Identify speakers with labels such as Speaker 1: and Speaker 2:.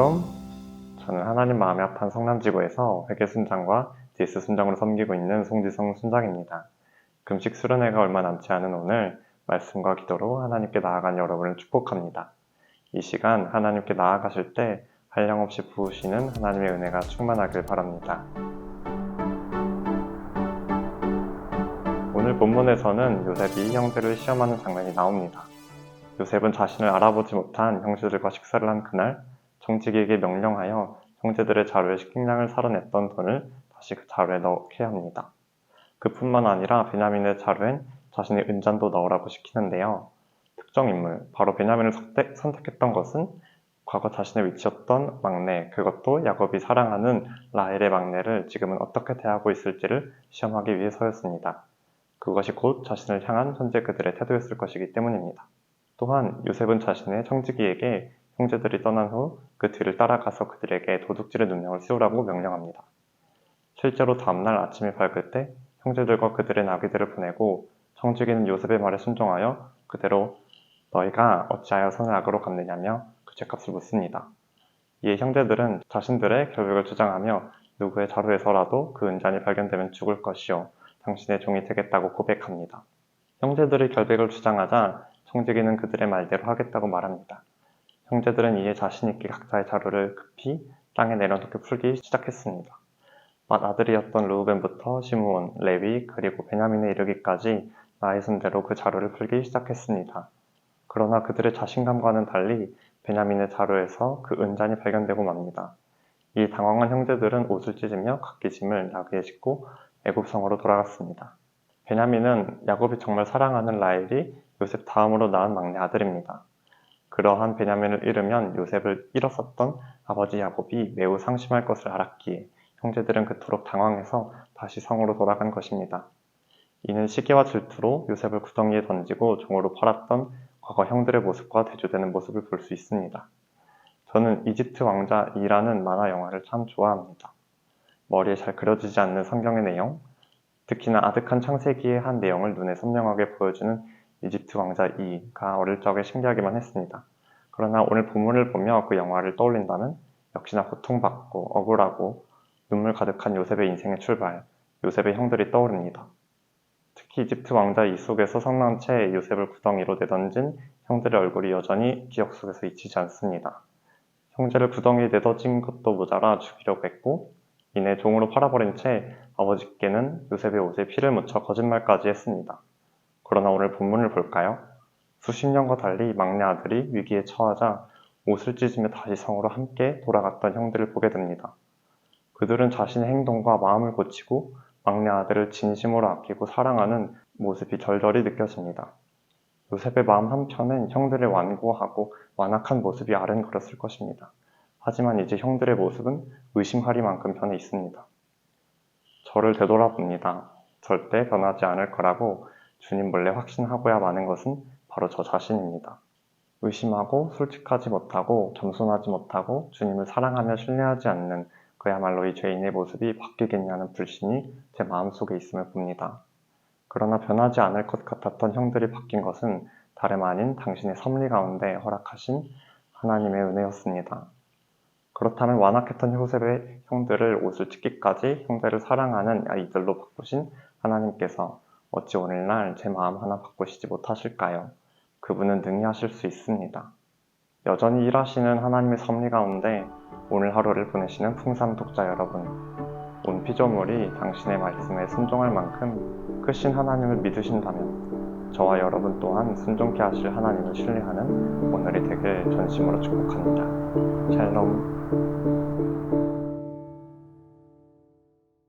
Speaker 1: 샬롬. 저는 하나님 마음에 합한 성남지구에서 회계 순장과 디스 순장으로 섬기고 있는 송지성 순장입니다. 금식 수련회가 얼마 남지 않은 오늘 말씀과 기도로 하나님께 나아간 여러분을 축복합니다. 이 시간 하나님께 나아가실 때 한량없이 부으시는 하나님의 은혜가 충만하길 바랍니다. 오늘 본문에서는 요셉이 형제를 시험하는 장면이 나옵니다. 요셉은 자신을 알아보지 못한 형제들과 식사를 한 그날 정직에게 명령하여 형제들의 자루에 식량을 사려냈던 돈을 다시 그 자루에 넣게 합니다. 그뿐만 아니라 베냐민의 자루엔 자신의 은잔도 넣으라고 시키는데요. 특정 인물, 바로 베냐민을 선택, 선택했던 것은 과거 자신의 위치였던 막내, 그것도 야곱이 사랑하는 라헬의 막내를 지금은 어떻게 대하고 있을지를 시험하기 위해서였습니다. 그것이 곧 자신을 향한 현재 그들의 태도였을 것이기 때문입니다. 또한 요셉은 자신의 청지기에게 형제들이 떠난 후 그 뒤를 따라가서 그들에게 도둑질의 누명을 씌우라고 명령합니다. 실제로 다음날 아침이 밝을 때 형제들과 그들의 나귀들을 보내고 청지기는 요셉의 말에 순종하여 그대로 너희가 어찌하여 선을 악으로 갚느냐며 그 죄값을 묻습니다. 이에 형제들은 자신들의 결백을 주장하며 누구의 자루에서라도 그 은잔이 발견되면 죽을 것이요 당신의 종이 되겠다고 고백합니다. 형제들의 결백을 주장하자 청지기는 그들의 말대로 하겠다고 말합니다. 형제들은 이에 자신있게 각자의 자루를 급히 땅에 내려놓게 풀기 시작했습니다. 맏 아들이었던 루벤부터 시므온, 레위, 그리고 베냐민에 이르기까지 나의 순대로 그 자루를 풀기 시작했습니다. 그러나 그들의 자신감과는 달리 베냐민의 자루에서 그 은잔이 발견되고 맙니다. 이 당황한 형제들은 옷을 찢으며 각기 짐을 나귀에 싣고 애굽성으로 돌아갔습니다. 베냐민은 야곱이 정말 사랑하는 라헬이 요셉 다음으로 낳은 막내 아들입니다. 그러한 베냐민을 잃으면 요셉을 잃었었던 아버지 야곱이 매우 상심할 것을 알았기에 형제들은 그토록 당황해서 다시 성으로 돌아간 것입니다. 이는 시기와 질투로 요셉을 구덩이에 던지고 종으로 팔았던 과거 형들의 모습과 대조되는 모습을 볼 수 있습니다. 저는 이집트 왕자 이라는 만화 영화를 참 좋아합니다. 머리에 잘 그려지지 않는 성경의 내용, 특히나 아득한 창세기의 한 내용을 눈에 선명하게 보여주는 이집트 왕자 이가 어릴 적에 신기하기만 했습니다. 그러나 오늘 본문을 보며 그 영화를 떠올린다면 역시나 고통받고 억울하고 눈물 가득한 요셉의 인생의 출발, 요셉의 형들이 떠오릅니다. 특히 이집트 왕자 이 속에서 성난 채 요셉을 구덩이로 내던진 형들의 얼굴이 여전히 기억 속에서 잊히지 않습니다. 형제를 구덩이에 내던진 것도 모자라 죽이려고 했고 이내 종으로 팔아버린 채 아버지께는 요셉의 옷에 피를 묻혀 거짓말까지 했습니다. 그러나 오늘 본문을 볼까요? 수십 년과 달리 막내 아들이 위기에 처하자 옷을 찢으며 다시 성으로 함께 돌아갔던 형들을 보게 됩니다. 그들은 자신의 행동과 마음을 고치고 막내 아들을 진심으로 아끼고 사랑하는 모습이 절절히 느껴집니다. 요셉의 마음 한편엔 형들을 완고하고 완악한 모습이 아른거렸을 것입니다. 하지만 이제 형들의 모습은 의심하리만큼 변해 있습니다. 저를 되돌아봅니다. 절대 변하지 않을 거라고 주님 몰래 확신하고야 마는 것은 바로 저 자신입니다. 의심하고 솔직하지 못하고 겸손하지 못하고 주님을 사랑하며 신뢰하지 않는 그야말로 이 죄인의 모습이 바뀌겠냐는 불신이 제 마음속에 있음을 봅니다. 그러나 변하지 않을 것 같았던 형들이 바뀐 것은 다름 아닌 당신의 섭리 가운데 허락하신 하나님의 은혜였습니다. 그렇다면 완악했던 요셉의 형들을 옷을 찢기까지 형제를 사랑하는 아이들로 바꾸신 하나님께서 어찌 오늘날 제 마음 하나 바꾸시지 못하실까요? 그분은 능히 하실 수 있습니다. 여전히 일하시는 하나님의 섭리 가운데 오늘 하루를 보내시는 풍산 독자 여러분, 온 피조물이 당신의 말씀에 순종할 만큼 크신 하나님을 믿으신다면 저와 여러분 또한 순종케 하실 하나님을 신뢰하는 오늘이 되길 전심으로 축복합니다. 샬롬.